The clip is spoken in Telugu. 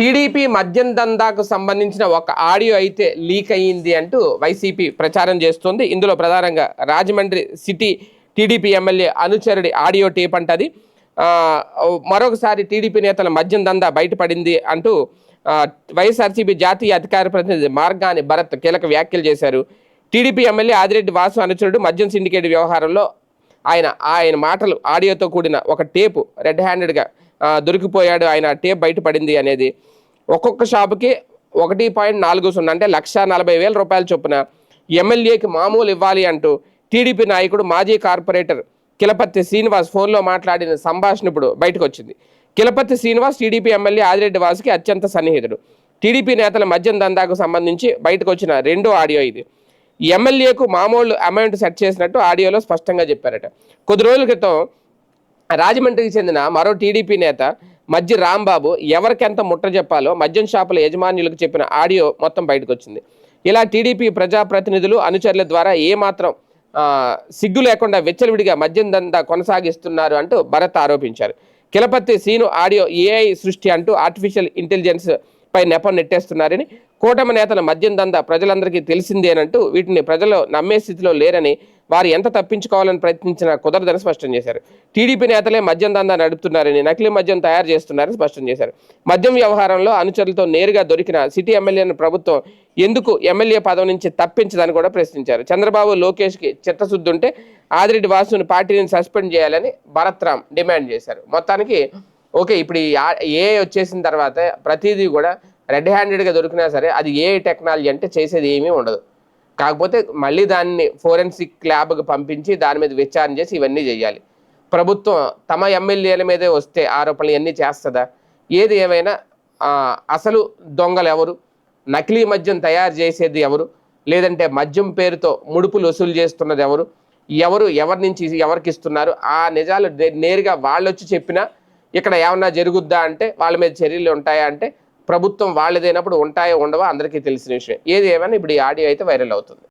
టీడీపీ మద్యం దందాకు సంబంధించిన ఒక ఆడియో అయితే లీక్ అయ్యింది అంటూ వైసీపీ ప్రచారం చేస్తోంది. ఇందులో ప్రధానంగా రాజమండ్రి సిటీ టీడీపీ ఎమ్మెల్యే అనుచరుడి ఆడియో టేప్ అంటది. మరొకసారి టీడీపీ నేతల మద్యం దందా బయటపడింది అంటూ వైఎస్ఆర్సీపీ జాతీయ అధికార ప్రతినిధి మార్గాని భరత్ కీలక వ్యాఖ్యలు చేశారు. టీడీపీ ఎమ్మెల్యే ఆదిరెడ్డి వాసు అనుచరుడు మద్యం సిండికేట్ వ్యవహారంలో ఆయన ఆయన మాటలు ఆడియోతో కూడిన ఒక టేపు రెడ్ హ్యాండెడ్గా దొరికిపోయాడు. ఆయన టేప్ బయటపడింది అనేది. ఒక్కొక్క షాపుకి ఒకటి పాయింట్ నాలుగు సున్నా అంటే లక్ష నలభై వేల రూపాయల చొప్పున ఎమ్మెల్యేకి మామూలు ఇవ్వాలి అంటూ టీడీపీ నాయకుడు మాజీ కార్పొరేటర్ కిలపత్తి శ్రీనివాస్ ఫోన్లో మాట్లాడిన సంభాషణ ఇప్పుడు బయటకు వచ్చింది కిలపత్తి శ్రీనివాస్ టీడీపీ ఎమ్మెల్యే ఆదిరెడ్డి వాసుకి అత్యంత సన్నిహితుడు. టీడీపీ నేతల మద్యం దందాకు సంబంధించి బయటకు వచ్చిన రెండో ఆడియో ఇది. ఎమ్మెల్యేకు మామూలు అమౌంట్ సెట్ చేసినట్టు ఆడియోలో స్పష్టంగా చెప్పారట. కొద్ది రోజుల క్రితం రాజమండ్రికి చెందిన మరో టీడీపీ నేత మధ్య రాంబాబు ఎవరికెంత ముట్ట చెప్పాలో మద్యం షాపుల యజమానులకు చెప్పిన ఆడియో మొత్తం బయటకు వచ్చింది. ఇలా టీడీపీ ప్రజాప్రతినిధులు అనుచరుల ద్వారా ఏమాత్రం సిగ్గు లేకుండా విచ్చలవిడిగా మద్యం దందా కొనసాగిస్తున్నారు అంటూ భరత్ ఆరోపించారు. కిలపత్తి సీను ఆడియో ఏఐ సృష్టి అంటూ ఆర్టిఫిషియల్ ఇంటెలిజెన్స్ పై నెపం నెట్టేస్తున్నారని కూటమి నేతల మద్యం దందా ప్రజలందరికీ తెలిసిందేనంటూ వీటిని ప్రజలు నమ్మే స్థితిలో లేరని వారు ఎంత తప్పించుకోవాలని ప్రయత్నించినా కుదరదని స్పష్టం చేశారు. టీడీపీ నేతలే మద్యం దందా నడుపుతున్నారని నకిలీ మద్యం తయారు చేస్తున్నారని స్పష్టం చేశారు. మద్యం వ్యవహారంలో అనుచరులతో నేరుగా దొరికిన సిటీ ఎమ్మెల్యేను ప్రభుత్వం ఎందుకు ఎమ్మెల్యే పదవి నుంచి తప్పించదని కూడా ప్రశ్నించారు. చంద్రబాబు లోకేష్కి చిత్తశుద్ధి ఉంటే ఆదిరెడ్డి వాసుని పార్టీని సస్పెండ్ చేయాలని భరత్ రామ్ డిమాండ్ చేశారు. మొత్తానికి ఓకే ఇప్పుడు ఈ ఏ వచ్చేసిన తర్వాత ప్రతిదీ కూడా రెడ్ హ్యాండెడ్గా దొరికినా సరే అది ఏ టెక్నాలజీ అంటే చేసేది ఏమీ ఉండదు. కాకపోతే మళ్ళీ దాన్ని ఫోరెన్సిక్ ల్యాబ్కి పంపించి దాని మీద విచారణ చేసి ఇవన్నీ చేయాలి. ప్రభుత్వం తమ ఎమ్మెల్యేల మీదే వస్తే ఆరోపణలు ఇవన్నీ చేస్తుందా? ఏది ఏమైనా అసలు దొంగలు ఎవరు? నకిలీ మద్యం తయారు చేసేది ఎవరు? లేదంటే మద్యం పేరుతో ముడుపులు వసూలు చేస్తున్నది ఎవరు? ఎవరు ఎవరి నుంచి ఎవరికి ఇస్తున్నారు? ఆ నిజాలు నేరుగా వాళ్ళు వచ్చి చెప్పినా ఇక్కడ ఏమన్నా జరుగుద్దా అంటే వాళ్ళ మీద చర్యలు ఉంటాయా అంటే ప్రభుత్వం వాళ్ళదైనప్పుడు ఉంటాయో ఉండవో అందరికీ తెలిసిన విషయం ఏది ఏమైనా ఇప్పుడు ఈ ఆడియో అయితే వైరల్ అవుతుంది.